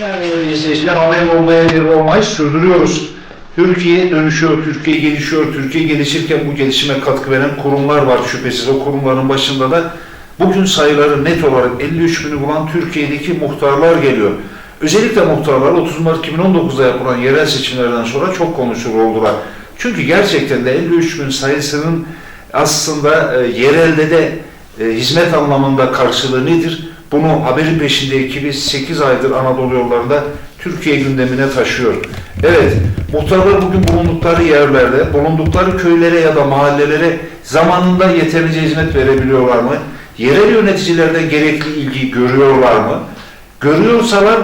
Değerli izleyiciler, haber olmaya bir olmayı sürdürüyoruz. Türkiye dönüşüyor, Türkiye gelişiyor, Türkiye gelişirken bu gelişime katkı veren kurumlar var şüphesiz. O kurumların başında da bugün sayıları net olarak 53 bini bulan Türkiye'deki muhtarlar geliyor. Özellikle muhtarlar 30 Mart 2019'da yapılan yerel seçimlerden sonra çok konuşulur oldular. Çünkü gerçekten de 53 bin sayısının aslında e, yerelde de e, hizmet anlamında karşılığı nedir? Bunu haberin peşinde ekibi 8 aydır Anadolu yollarında Türkiye gündemine taşıyor. Evet, muhtarlar bugün bulundukları yerlerde, bulundukları köylere ya da mahallelere zamanında yeterince hizmet verebiliyorlar mı? Yerel yöneticilerden gerekli ilgi görüyorlar mı? Görüyorsalar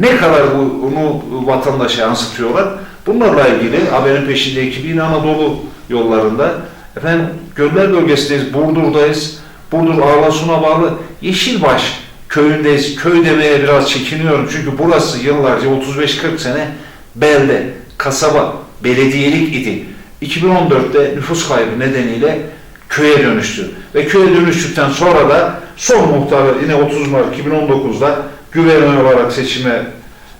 ne kadar bunu vatandaşa yansıtıyorlar? Bunlarla ilgili haberin peşinde ekibi yine Anadolu yollarında. Efendim Göller bölgesindeyiz, Burdur'dayız. Burdur Ağlasun'a bağlı Yeşilbaş köyündeyiz. Köy demeye biraz çekiniyorum çünkü burası yıllarca 35-40 sene belde, kasaba, belediyelik idi. 2014'te nüfus kaybı nedeniyle köye dönüştü. Ve köye dönüştükten sonra da son muhtarı yine 30 Mart 2019'da güvenen olarak seçime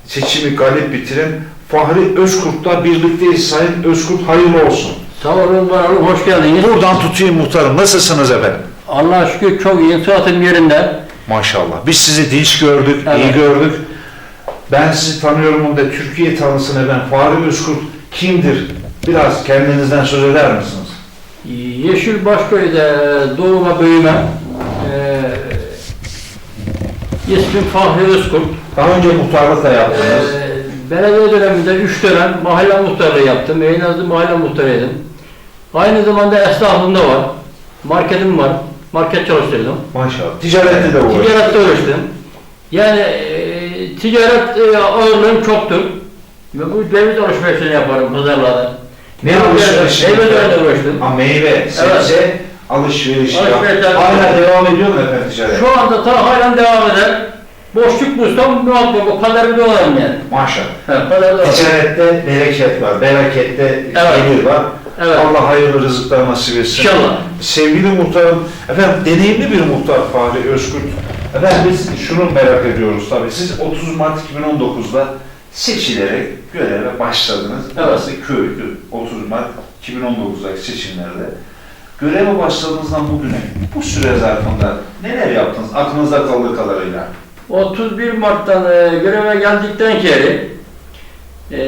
seçimi galip bitiren Fahri Özkurt'la birlikteyiz. Sayın Özkurt hayırlı olsun. Sağ olun, var olun, hoş geldiniz. Buradan tutayım muhtarım. Nasılsınız efendim? Allah'a şükür çok iyi, sıhhatim yerinde. Maşallah. Biz sizi dinç gördük, iyi Evet. gördük. Ben sizi tanıyorum da Türkiye tanısın efendim. Fahri Özkurt kimdir? Biraz kendinizden söz eder misiniz? Yeşil Başköy'de doğuma büyüme. Ee, ismim Fahri Özkurt. Daha önce muhtarlık da yaptınız. Ee, belediye döneminde 3 dönem mahalle muhtarlığı yaptım. Eynazlı mahalle muhtarıydım. Aynı zamanda esnaflığım da var. Marketim var. Market çalıştırdım. Maşallah. Ticarette de uğraştınız. Ticarette uğraştım. Yani e, ticaret e, ağırlığım çoktur. Ve bu döviz alışverişini yaparım pazarlarda. Ne alışverişi? Meyvelerle uğraştım. Ha, meyve, sebze, alışveriş. ya. Alışveriş, Hala devam ediyor mu efendim ticaret? Şu anda ta halen devam eder. Boşluk bulsam muhakkak o kadarı dolarım yani. Maşallah. He, kadarı dolarım. Ticarette bereket var, berekette Evet. gelir var. Evet. Allah hayırlı rızıklar nasip etsin. İnşallah. Sevgili muhtarım, efendim deneyimli bir muhtar Fahri Özkurt. Efendim biz şunu merak ediyoruz tabii. Siz 30 Mart 2019'da seçilerek göreve başladınız. Evet. Burası köydü. 30 Mart 2019'daki seçimlerde. Göreve başladığınızdan bugüne bu süre zarfında neler yaptınız aklınızda kaldığı kadarıyla? 31 Mart'tan e, göreve geldikten kere e,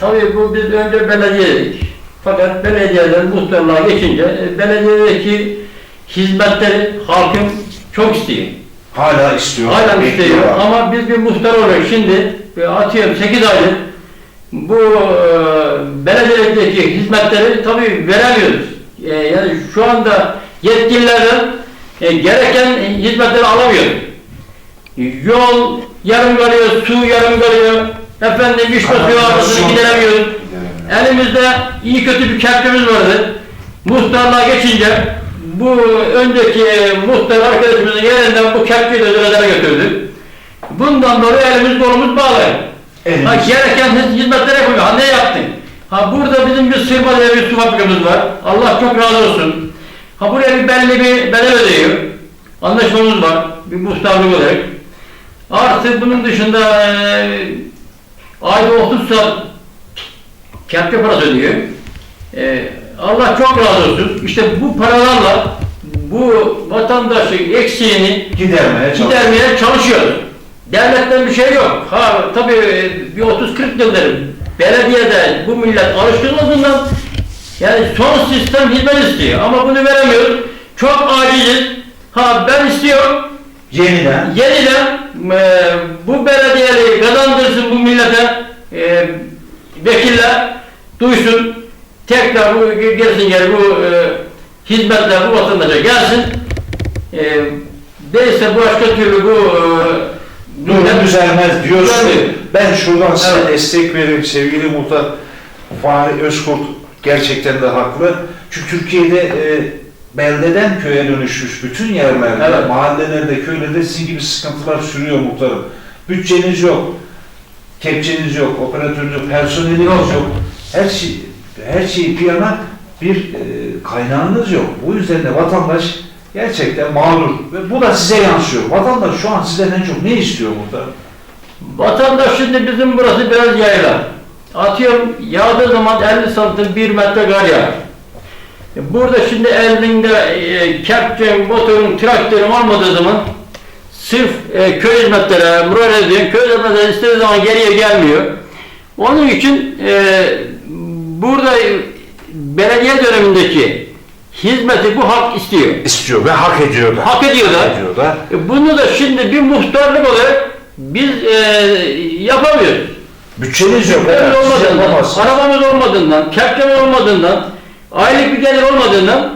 tabii bu biz önce belediyedik. Fakat belediyeden muhtarlığa geçince e, belediyedeki hizmetleri halkım çok istiyor. Hala istiyor. Hala istiyor bekliyorlar. ama biz bir muhtar olarak şimdi e, atıyorum 8 aydır bu e, belediyedeki hizmetleri tabii veremiyoruz. E, yani şu anda yetkililerden e, gereken hizmetleri alamıyoruz. Yol yarım kalıyor, su yarım kalıyor, efendim iş basıyor Kanalizasyon. arasını gideremiyoruz. Elimizde iyi kötü bir kertimiz vardı. Muhtarlığa geçince bu önceki muhtar arkadaşımızın yerinden bu kertçiyi de ödülere götürdük. Bundan dolayı elimiz kolumuz bağlı. Elimiz- Ha, gereken hiz- hizmetleri yapıyor. Ha ne yaptın? Ha burada bizim bir Sırma diye bir su fabrikamız var. Allah çok razı olsun. Ha buraya bir belli bir bedel ödüyor. anlaşmamız var. Bir muhtarlık olarak. Artı bunun dışında eee ayda 30 saat kepçe parası ödüyor. Eee, Allah çok razı olsun. İşte bu paralarla bu vatandaşın eksiğini Gidermeye çalışıyor. gidermeye çalışıyoruz. Devletten bir şey yok. Ha tabii e, bir 30-40 yıldır belediyede bu millet alışkın olduğundan yani son sistem hizmet istiyor ama bunu veremiyoruz. Çok aciziz. Ha ben istiyorum Yeniden yeniden e, bu belediyeleri kazandırsın bu millete e, vekiller duysun tekrar bu gelsin geri bu e, hizmetler bu vatandaşa gelsin e, değilse başka türlü bu e, durum düzelmez diyorsun. Tabii. Ben şuradan size Evet. destek veririm sevgili muhtar Fahri Özkurt gerçekten de haklı. Çünkü Türkiye'de e, beldeden köye dönüşmüş bütün yerlerde, Evet. mahallelerde, köylerde sizin gibi sıkıntılar sürüyor muhtarım. Bütçeniz yok, kepçeniz yok, operatörünüz yok, personeliniz Yok. yok. Her şey her şeyi bir yana bir e, kaynağınız yok. Bu yüzden de vatandaş gerçekten mağdur ve bu da size yansıyor. Vatandaş şu an sizden en çok ne istiyor muhtarım? Vatandaş şimdi bizim burası biraz yayla. Atıyorum yağdığı zaman 50 santim 1 metre kar yağar. E, Burada şimdi elinde e, kepçen, motorun, traktörün olmadığı zaman sırf e, köy hizmetlere müracaat ediyorsun. Köy hizmetleri istediği zaman geriye gelmiyor. Onun için e, burada belediye dönemindeki hizmeti bu halk istiyor. istiyor ve hak ediyor da. Hak ediyor da. Hak ediyor da. E, Bunu da şimdi bir muhtarlık olarak biz e, yapamıyoruz. Bütçeniz yok. Evet, olmadığından, arabamız olmadığından, kepçemiz olmadığından, aylık bir gelir olmadığından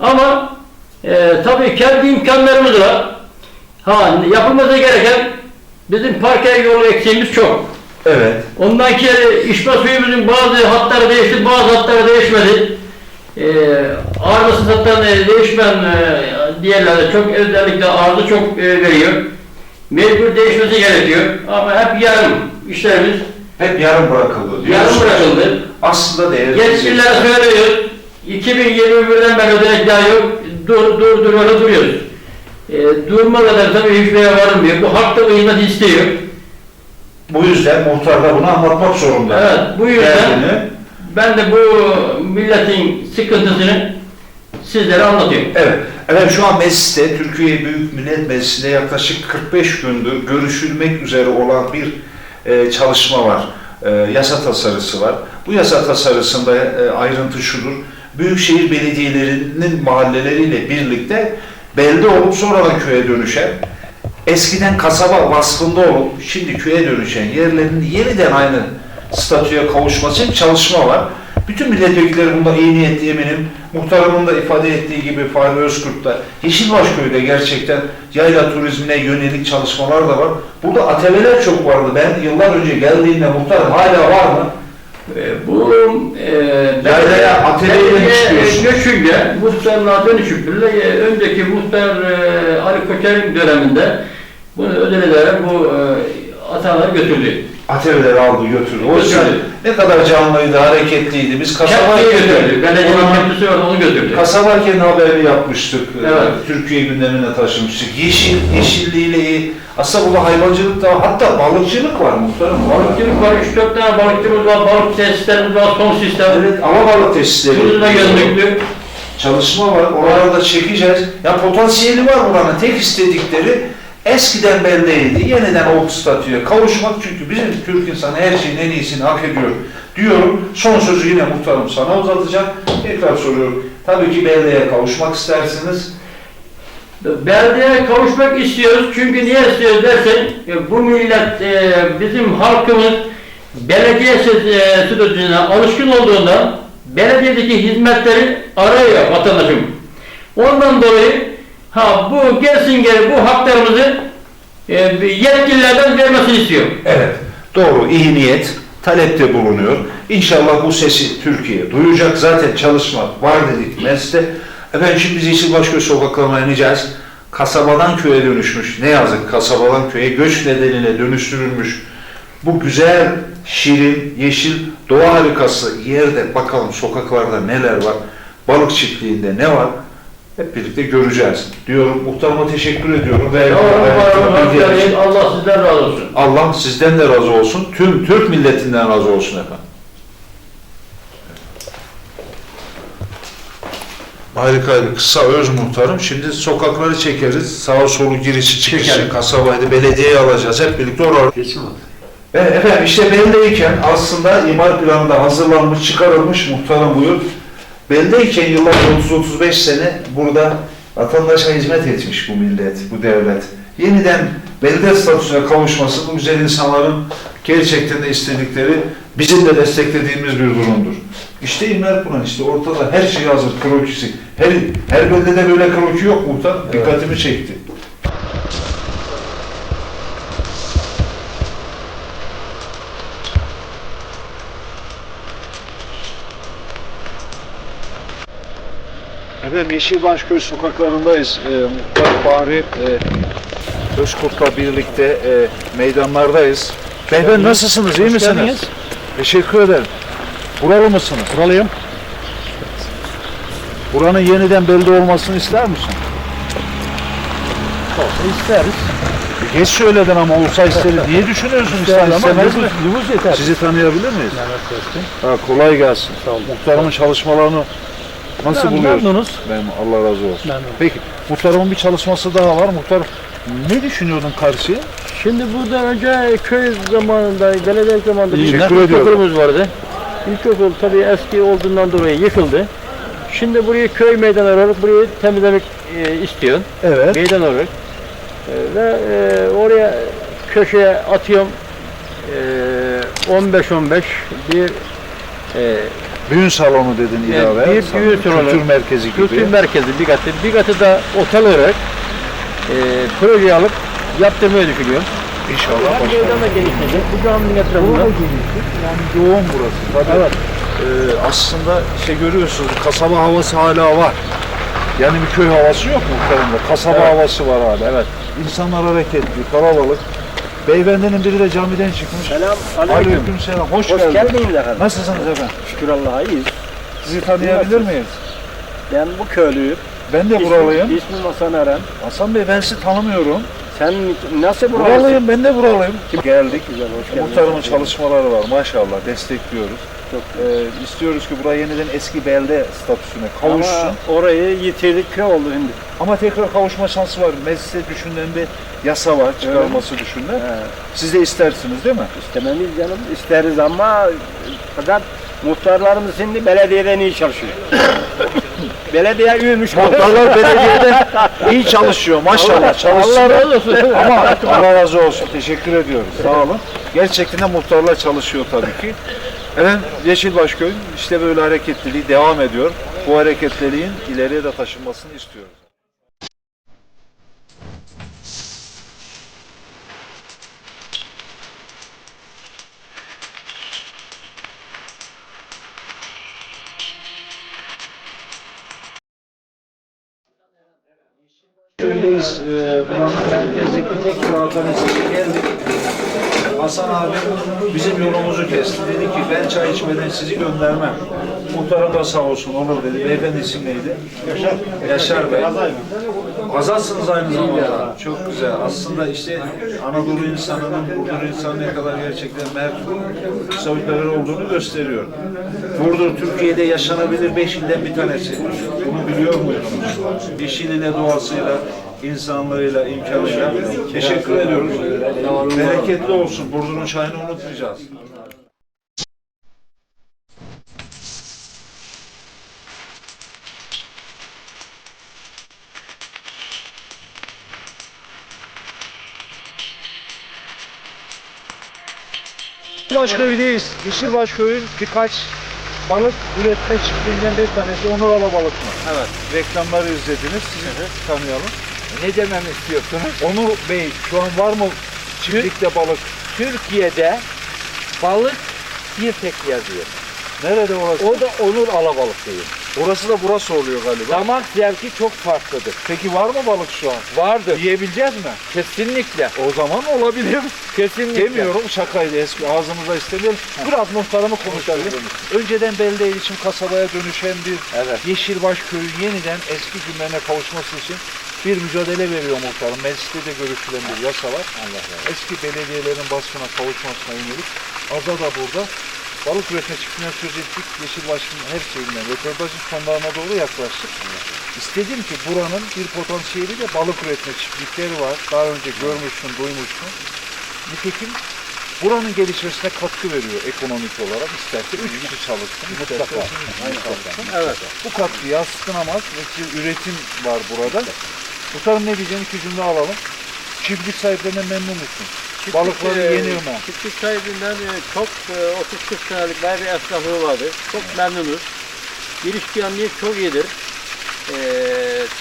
ama e, tabii kendi imkanlarımız var. Ha, yapılması gereken bizim parke yolu eksiğimiz çok. Evet. Ondan kere içme suyumuzun bazı hatları değişti, bazı hatları değişmedi. Ee, arızası zaten değişmen e, diğerlerde çok özellikle arıza çok e, veriyor. Mecbur değişmesi gerekiyor ama hep yarım işlerimiz Hep yarım bırakıldı. yarım bırakıldı. Aslında değerli. Yetkililere söylüyoruz. 2021'den beri ödenek daha yok. Dur dur dur öyle duruyoruz. E, durma kadar tabii hiçbir yere varılmıyor. Bu hak da bu hizmeti istiyor. Bu yüzden muhtar da bunu anlatmak zorunda. Evet, bu yüzden Derdini. Ben de bu milletin sıkıntısını sizlere anlatıyorum. Evet. Evet şu an mecliste, Türkiye Büyük Millet Meclisi'nde yaklaşık 45 gündür görüşülmek üzere olan bir e, çalışma var. E, yasa tasarısı var. Bu yasa tasarısında e, ayrıntı şudur. Büyükşehir belediyelerinin mahalleleriyle birlikte belde olup sonradan köye dönüşen, eskiden kasaba vasfında olup şimdi köye dönüşen yerlerin yeniden aynı statüye kavuşması için çalışma var. Bütün milletvekilleri bunda iyi niyetli eminim. Muhtarımın da ifade ettiği gibi Fahri Özkurt da Yeşilbaş köyde gerçekten yayla turizmine yönelik çalışmalar da var. Burada ATV'ler çok vardı. Ben yıllar önce geldiğimde muhtarım hala var mı? Ee, bu e, Yaylaya, atölyeye belediye, çıkıyorsun. e, göçünce muhtarlığa dönüşüp e, önceki muhtar e, Ali Koçer'in döneminde bunu ederek bu e, ataları götürdü. ATV'leri aldı götürdü. O yüzden Götürdü. ne kadar canlıydı, hareketliydi. Biz Kepçeyi götürdü. Belediyenin kepçesi vardı onu götürdü. Kasabarken haberini yapmıştık. Evet. Türkiye gündemine taşımıştık. Yeşil, yeşilliğiyle. Aslında burada hayvancılık da. Hatta balıkçılık var muhtarım. Balıkçılık var, 3-4 tane balıkçımız var, balık tesislerimiz var, son sistem. Evet, ama balık tesisleri. Turizme gözlüklü. Çalışma var. Oralarda çekeceğiz. Ya potansiyeli var buranın. Tek istedikleri eskiden beldeydi. Yeniden o statüye kavuşmak. Çünkü bizim Türk insanı her şeyin en iyisini hak ediyor diyorum. Son sözü yine muhtarım sana uzatacağım. Tekrar soruyorum. Tabii ki beldeye kavuşmak istersiniz. Beldeye kavuşmak istiyoruz çünkü niye istiyoruz dersen e, bu millet e, bizim halkımız belediye e, sürecine alışkın olduğundan belediyedeki hizmetleri arıyor vatandaşım. Ondan dolayı ha bu gelsin geri bu haklarımızı e, yetkililerden vermesini istiyor. Evet, doğru, iyi niyet, talepte bulunuyor. İnşallah bu sesi Türkiye duyacak. Zaten çalışma var dedik mecliste. Efendim şimdi biz Yeşilbaşköy sokaklarına ineceğiz. Kasabadan köye dönüşmüş, ne yazık kasabadan köye göç nedeniyle dönüştürülmüş. Bu güzel, şirin, yeşil, doğa harikası yerde bakalım sokaklarda neler var, balık çiftliğinde ne var. Hep birlikte göreceğiz. Diyorum muhtarıma teşekkür ediyorum. Ve Sağ. Allah sizden razı olsun. Allah sizden de razı olsun. Tüm Türk milletinden razı olsun efendim. Harikaydı. Kısa öz muhtarım. Şimdi sokakları çekeriz. Sağa solu girişi çıkışı, kasabaydı, belediyeyi alacağız. Hep birlikte oraya. Ve efendim işte beldeyken aslında imar planında hazırlanmış, çıkarılmış muhtarım buyur. Beldeyken yıllar 30-35 sene burada vatandaşa hizmet etmiş bu millet, bu devlet. Yeniden belde statüsüne kavuşması bu güzel insanların gerçekten de istedikleri, bizim de desteklediğimiz bir durumdur. İşte imar planı işte ortada her şey hazır, krokisi. Her, her beldede böyle kroki yok muhtar. Dikkatimi çekti. Efendim Yeşilbaşköy sokaklarındayız. Ee, Muhtar Bahri e, Özkurt'la birlikte e, meydanlardayız. Beyefendi nasılsınız? iyi misiniz? geldiniz. Teşekkür ederim. Buralı mısınız? Buralıyım. Buranın yeniden belde olmasını ister misin? Olsa isteriz. Geç söyledin ama olsa isteriz. Niye düşünüyorsun ister ama istemez mi? nüfus, nüfus yeter. Sizi tanıyabilir miyiz? Mehmet Keskin. Ha, kolay gelsin. Sağ olun. Muhtarımın çalışmalarını nasıl Mem- buluyorsun? Memnunuz. Memnun. Allah razı olsun. Memnun. Peki muhtarımın bir çalışması daha var. Muhtar ne düşünüyordun karşıya? Şimdi buradan önce köy zamanında, belediye zamanında bir Teşekkür ediyorum. ilkokulumuz vardı. İlkokul tabii eski olduğundan dolayı yıkıldı. Şimdi burayı köy meydanı olarak burayı temizlemek e, istiyor. Evet. Meydan olarak. E, ve e, oraya köşeye atıyorum e, 15-15 bir e, Düğün salonu dedin ilave. bir Salon, düğün salonu. Kültür merkezi gibi. kültür merkezi. Bir katı da otel olarak e, proje alıp yaptırmayı düşünüyorum. İnşallah. Hem meydan da genişleyecek. Bu caminin etrafında. Yani yoğun burası. Tabii. Evet. Ee, aslında işte görüyorsunuz kasaba havası hala var. Yani bir köy havası yok muhtarımda. Kasaba Evet. havası var hala. Evet. İnsanlar hareketli, kalabalık. Beyefendinin biri de camiden çıkmış. Selam Aleyküm selam. Hoş, Hoş geldin. geldiniz efendim. Nasılsınız efendim? Şükür Allah'a iyiyiz. Sizi tanıyabilir miyiz? Ben bu köylüyüm. Ben de buralıyım. İsmim Hasan Eren. Hasan Bey ben sizi tanımıyorum. Sen nasıl buralısın? Buralıyım, ben de buralıyım. Geldik. Güzel, hoş geldin. Muhtarımın çalışmaları var maşallah destekliyoruz. Çok Ee, istiyoruz ki buraya yeniden eski belde statüsüne kavuşsun. Ama Ama, orayı yitirdik köy oldu şimdi. tekrar kavuşma şansı var. Mecliste düşünülen bir yasa var çıkarılması düşünülen. He, Siz de istersiniz değil mi? istememiz canım isteriz ama fakat muhtarlarımız şimdi belediyeden iyi çalışıyor. Belediye üyümüş. Muhtarlar belediyede iyi çalışıyor maşallah çalışsın. Allah razı olsun. Ama Allah razı olsun. Teşekkür ediyoruz. Sağ olun. Gerçekten de muhtarlar çalışıyor tabii ki. Efendim Yeşilbaşköy işte böyle hareketliliği devam ediyor. Bu hareketliliğin ileriye de taşınmasını istiyoruz. Köydeyiz. Ee, merkezi tek kıraathanesine geldik. Hasan abi bizim yolumuzu kesti. Dedi ki ben çay içmeden sizi göndermem. Muhtarım da sağ olsun olur dedi. Beyefendi isim neydi? Yaşar. Yaşar Bey. Azalsınız aynı zamanda. Çok güzel. Aslında işte Anadolu insanının, Burdur insanı ne kadar gerçekten mert, müsavitler olduğunu gösteriyor. Burdur Türkiye'de yaşanabilir beş ilden bir tanesi. Bunu biliyor muydunuz? Yeşiliyle, doğasıyla, insanlığıyla, imkanıyla. Teşekkür ediyoruz. Bereketli olsun. Burdur'un çayını unutmayacağız. Yeşilbaşköy'deyiz. Yeşilbaşköy'ün birkaç balık üretme çiftliğinden bir tanesi Onur Alabalık mı? Evet. Reklamları izlediniz. Sizi tanıyalım. Ne dememi istiyorsunuz? Onur Bey şu an var mı çiftlikte balık? Türkiye'de balık bir tek yazıyor. Nerede orası? O da Onur Alabalık diyor. Orası da burası oluyor galiba. Damak zevki çok farklıdır. Peki var mı balık şu an? Vardır. Yiyebileceğiz mi? Kesinlikle. O zaman olabilir. Kesinlikle. Demiyorum şakaydı eski ağzımıza istemeyelim. Biraz muhtarımı konuşalım. Önceden belde için kasabaya dönüşen bir Evet. Yeşilbaş köyü yeniden eski günlerine kavuşması için bir mücadele veriyor muhtarım. Mecliste de görüşülen bir yasa var. Eski belediyelerin basına kavuşmasına yönelik. Aza da burada balık üretme çiftliğinden söz ettik. Yeşilbaş'ın her şeyinden röportajın sonlarına doğru yaklaştık. İstedim ki buranın bir potansiyeli de balık üretme çiftlikleri var. Daha önce görmüşsün, duymuşsun. Nitekim buranın gelişmesine katkı veriyor ekonomik olarak. İsterse üç kişi çalışsın, çalışsın. Evet. Bu katkı bir üretim var burada. Muhtarım ne diyeceğim iki cümle alalım. Çiftlik sahiplerinden memnun musun? Balıkları e, yenir mi? Çiftlik sahibinden e, çok e, 30-40 senelik bir esnaflığı vardı. Çok memnunuz. Giriş güvenliği çok iyidir. E,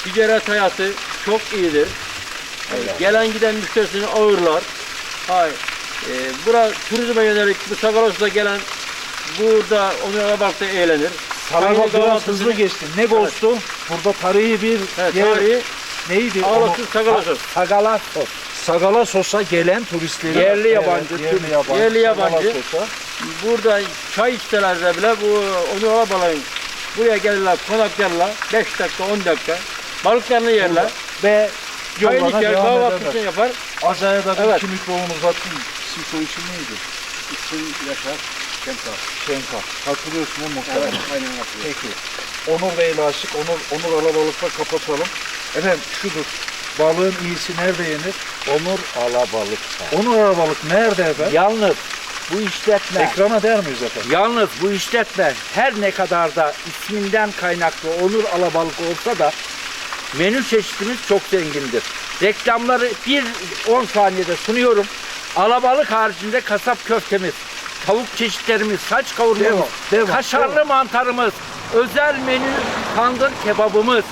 ticaret hayatı çok iyidir. E, gelen giden müşterisini ağırlar. Hay. E, bura turizme yönelik bu Sakaros'ta gelen burada onu arabalıkta eğlenir. Sana Aynı bak biraz hızlı geçtin. Ne ghost'u? Burada tarihi bir Evet, yer. tarihi Neydi? Ağlasız Sakarosos. Sagalastos. Sagala Sos'a gelen turistleri Yerli Evet, yabancı, yerli yabancı, yerli yabancı. Burada çay içselerde bile bu onu arabaların buraya gelirler, konaklarlar. 5 dakika, 10 dakika. Balıklarını yerler. ve Çayını içer, kahvaltısını yapar. Azaya da bir Evet. iki mikrofon uzattım. İsim soy isim neydi? İsim Yaşar Kemkar. Şenka. Hatırlıyorsun o muhtemelen. Evet, aynen hatırlıyorum. Peki. Onur Bey'le aşık. Onur, Onur Alabalık'la kapatalım. Efendim şudur. Balığın iyisi nerede yenir? Onur alabalıkta. Onur Alabalık nerede efendim? Yalnız bu işletme Ekrana der miyiz efendim? Yalnız bu işletme her ne kadar da isminden kaynaklı Onur Alabalık olsa da menü çeşitimiz çok zengindir. Reklamları bir 10 saniyede sunuyorum. Alabalık haricinde kasap köftemiz, tavuk çeşitlerimiz, saç kavurmamız, Devam, devam, kaşarlı mantarımız, özel menü tandır kebabımız,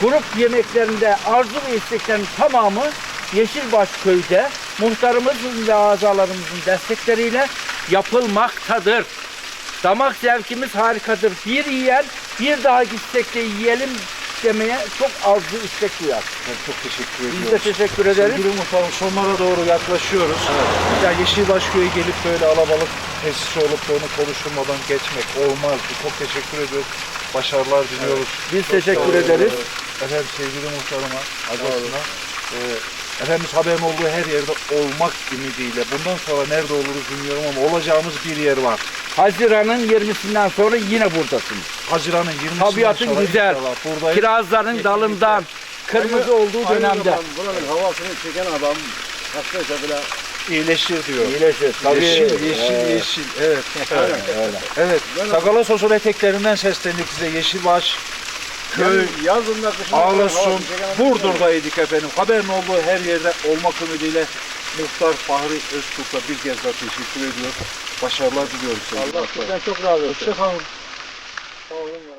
grup yemeklerinde arzu ve isteklerin tamamı Yeşilbaş köyde muhtarımızın ve azalarımızın destekleriyle yapılmaktadır. Damak zevkimiz harikadır. Bir yiyen bir daha gitsek de yiyelim demeye çok arzu istek duyar. Ben çok teşekkür Biz de ediyoruz. teşekkür ederiz. Sevgili muhtarım sonlara doğru yaklaşıyoruz. Ya Yeşilbaş köyü gelip böyle alabalık tesisi olup da onu konuşulmadan geçmek olmaz. Çok teşekkür ediyoruz. Başarılar diliyoruz. Biz teşekkür ederiz. Efendim sevgili muhtarıma, acasına. E, Efendimiz haberin olduğu her yerde olmak ümidiyle. Bundan sonra nerede oluruz bilmiyorum ama olacağımız bir yer var. Haziran'ın 20'sinden sonra yine buradasınız. Haziran'ın 20'sinden Tabiatın sonra güzel. inşallah buradayız. Kirazların dalından kırmızı olduğu dönemde. Buranın havasını çeken adam hastaysa bile iyileşir diyor. İyileşir. Yeşil, yeşil, yeşil. Evet. Evet. evet. Sagala Sosun eteklerinden seslendik size. Yeşilbaş, köy, yazında kışında Ağlasun, Burdur'daydık efendim. Haberin olduğu her yerde olmak ümidiyle Muhtar Fahri Özkurt'a bir kez daha teşekkür ediyor. Başarılar diliyoruz. Allah sizden çok razı olsun. Hoşçakalın. Sağ olun.